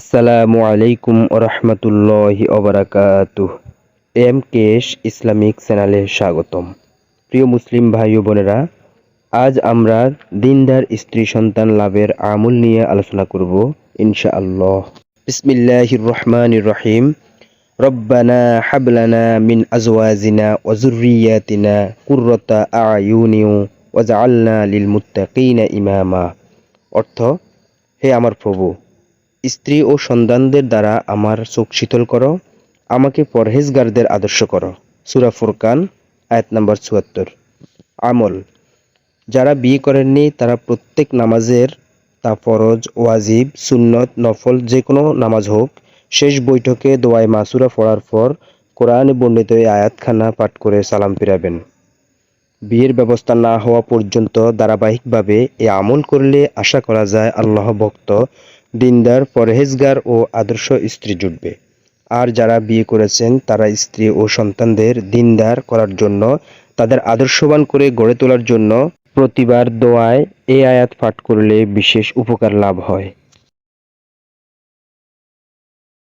আসসালামু আলাইকুম রহমতুল্লাহি অবরাকাতুহ এম কেশ ইসলামিক চ্যানেলে স্বাগতম। প্রিয় মুসলিম ভাই ও বোনেরা, আজ আমরা দিনদার স্ত্রী সন্তান লাভের আমল নিয়ে আলোচনা করব, ইনশাআল্লাহ। বিসমিল্লাহির রহমানির রহিম। রব্বানা হাবলানা মিন আজওয়াজিনা ওয়া যুররিয়াতিনা কুররাতা আয়ুনি ওয়াজআলনা লিল মুত্তাকিনা ইমামা। অর্থ, হে আমার প্রভু স্ত্রী ও সন্তানদের দ্বারা আমার চোখ শীতল করো, আমাকে পরহেজগারদের আদর্শ করো। সুরা ফুরকান, আয়াত নাম্বার চুয়াত্তর। আমল। যারা বিয়ে করেননি, তারা প্রত্যেক নামাজের তা ফরজ, ওয়াজিব, সুন্নত, নফল যে কোনো নামাজ হোক, শেষ বৈঠকে দোয়ায় মাসুরা পড়ার পর কোরআনে বর্ণিত আয়াতখানা পাঠ করে সালাম ফিরাবেন। বিয়ের ব্যবস্থা না হওয়া পর্যন্ত ধারাবাহিকভাবে এ আমল করলে আশা করা যায় আল্লাহ ভক্ত দিনদার, পরহেজগার ও আদর্শ স্ত্রী জুটবে। আর যারা বিয়ে করেছেন, তারা স্ত্রী ও সন্তানদের দিনদার করার জন্য, তাদের আদর্শবান করে গড়ে তোলার জন্য প্রতিবার দোয়ায় এ আয়াত পাঠ করলে বিশেষ উপকার লাভ হয়।